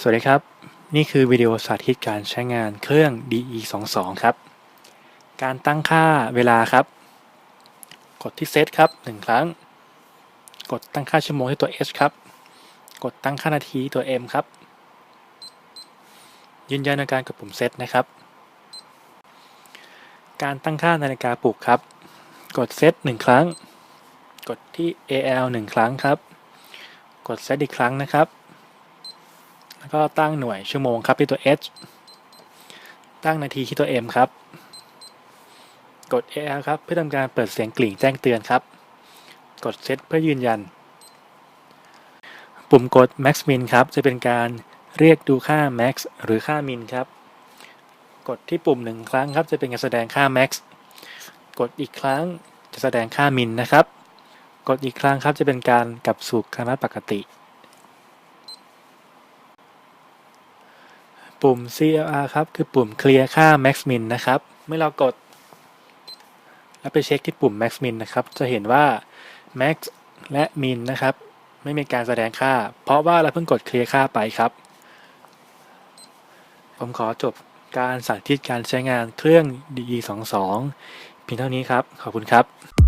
สวัสดีครับ นี่คือวิดีโอสาธิตการใช้งานเครื่อง DE22 ครับ การตั้งค่าเวลาครับ กดที่เซตครับหนึ่งครั้ง กดตั้งค่าชั่วโมงที่ตัว H ครับ กดตั้งค่านาทีตัว M ครับ ยืนยันในการกดปุ่มเซตนะครับ การตั้งค่านาฬิกาปลุกครับ กดเซตหนึ่งครั้ง กดที่ AL หนึ่งครั้งครับ กดเซตอีกครั้งนะครับ แล้วก็ตั้งหน่วยชั่วโมงครับที่ตัว H ตั้งนาทีที่ตัว M ครับ กด AL ครับเพื่อทำการเปิดเสียงกลิ่งแจ้งเตือนครับ กดเซตเพื่อยืนยัน ปุ่มกด max min ครับ จะเป็นการเรียกดูค่า max หรือค่า min ครับ กดที่ปุ่มหนึ่งครั้งครับจะเป็นการแสดงค่า max กดอีกครั้งจะแสดงค่า min นะครับ กดอีกครั้งครับจะเป็นการกลับสู่คณะปกติ ปุ่ม CLR ครับ คือปุ่มเคลียร์ค่า max min นะครับ เมื่อเรากด แล้วไปเช็คที่ปุ่ม max min นะครับ จะเห็นว่า max และ min นะครับ ไม่มีการแสดงค่า เพราะว่าเราเพิ่งกดเคลียร์ค่าไปครับ ผมขอจบการสาธิตการใช้งานเครื่อง DE22 เพียงเท่านี้ครับ ขอบคุณครับ